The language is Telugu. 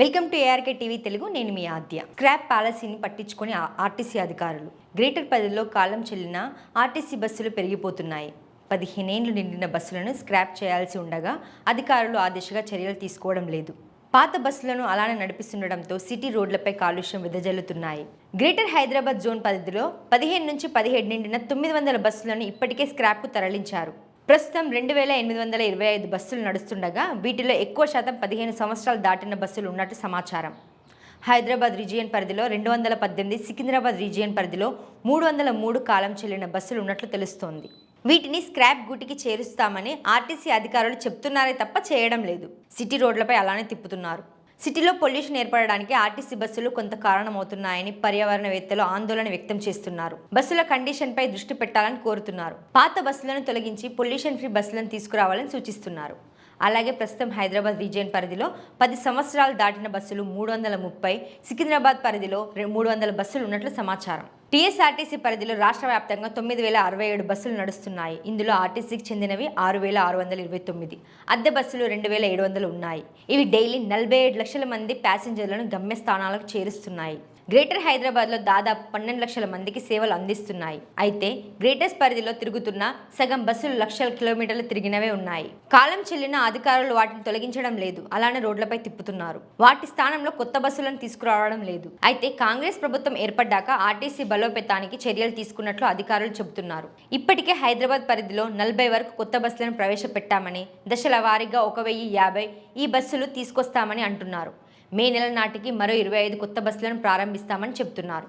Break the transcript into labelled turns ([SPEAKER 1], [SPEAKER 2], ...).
[SPEAKER 1] Welcome to ARK TV Telugu. నేను మీ ఆద్య. స్క్రాప్ పాలసీని పట్టించుకొని ఆర్టీసీ అధికారులు. గ్రేటర్ పరిధిలో కాలం చెల్లిన ఆర్టీసీ బస్సులు పెరిగిపోతున్నాయి. పదిహేనేండ్లు నిండిన బస్సులను స్క్రాప్ చేయాల్సి ఉండగా అధికారులు ఆ దిశగా చర్యలు తీసుకోవడం లేదు. పాత బస్సులను అలానే నడిపిస్తుండటంతో సిటీ రోడ్లపై కాలుష్యం వెదజల్లుతున్నాయి. గ్రేటర్ హైదరాబాద్ జోన్ పరిధిలో పదిహేను నుంచి పదిహేడు నిండిన తొమ్మిది వందల బస్సులను ఇప్పటికే స్క్రాప్కు తరలించారు. ప్రస్తుతం రెండు వేల ఎనిమిది వందల ఇరవై ఐదు బస్సులు నడుస్తుండగా వీటిలో ఎక్కువ శాతం పదిహేను సంవత్సరాలు దాటిన బస్సులు ఉన్నట్టు సమాచారం. హైదరాబాద్ రీజియన్ పరిధిలో రెండు వందల పద్దెనిమిది సికింద్రాబాద్ రీజియన్ పరిధిలో మూడు వందల మూడు కాలం చెల్లిన బస్సులు ఉన్నట్లు తెలుస్తోంది. వీటిని స్క్రాప్ గూటికి చేరుస్తామని ఆర్టీసీ అధికారులు చెప్తున్నారే తప్ప చేయడం లేదు. సిటీ రోడ్లపై అలానే తిప్పుతున్నారు. సిటీలో పొల్యూషన్ ఏర్పడడానికి ఆర్టీసీ బస్సులు కొంత కారణమవుతున్నాయని పర్యావరణవేత్తలు ఆందోళన వ్యక్తం చేస్తున్నారు. బస్సుల కండిషన్ పై దృష్టి పెట్టాలని కోరుతున్నారు. పాత బస్సులను తొలగించి పొల్యూషన్ ఫ్రీ బస్సులను తీసుకురావాలని సూచిస్తున్నారు. అలాగే ప్రస్తుతం హైదరాబాద్ రీజియన్ పరిధిలో పది సంవత్సరాలు దాటిన బస్సులు మూడు వందల ముప్పై సికింద్రాబాద్ పరిధిలో మూడు వందల బస్సులు ఉన్నట్లు సమాచారం. టీఎస్ఆర్టీసీ పరిధిలో రాష్ట్ర వ్యాప్తంగా తొమ్మిది వేల అరవై ఏడు బస్సులు నడుస్తున్నాయి. ఇందులో ఆర్టీసీకి చెందినవి ఆరు వేల ఆరు వందల ఇరవై తొమ్మిది. అద్దె బస్సులు రెండు వేల ఏడు వందలు ఉన్నాయి. ఇవి డైలీ నలభై ఏడు లక్షల మంది ప్యాసింజర్లను గమ్యస్థానాలకు చేరుస్తున్నాయి. గ్రేటర్ హైదరాబాద్లో దాదాపు పన్నెండు లక్షల మందికి సేవలు అందిస్తున్నాయి. అయితే గ్రేటర్స్ పరిధిలో తిరుగుతున్న సగం బస్సులు లక్షల కిలోమీటర్లు తిరిగినవే ఉన్నాయి. కాలం చెల్లిన అధికారులు వాటిని తొలగించడం లేదు. అలానే రోడ్లపై తిప్పుతున్నారు. వాటి స్థానంలో కొత్త బస్సులను తీసుకురావడం లేదు. అయితే కాంగ్రెస్ ప్రభుత్వం ఏర్పడ్డాక ఆర్టీసీ బలోపేతానికి చర్యలు తీసుకున్నట్లు అధికారులు చెబుతున్నారు. ఇప్పటికే హైదరాబాద్ పరిధిలో నలభై వరకు కొత్త బస్సులను ప్రవేశపెట్టామని దశల వారీగా ఒక వెయ్యి యాభై ఈ బస్సులు తీసుకొస్తామని అంటున్నారు. మే నెల నాటికి మరో ఇరవై ఐదు కొత్త బస్సులను ప్రారంభిస్తామని చెబుతున్నారు.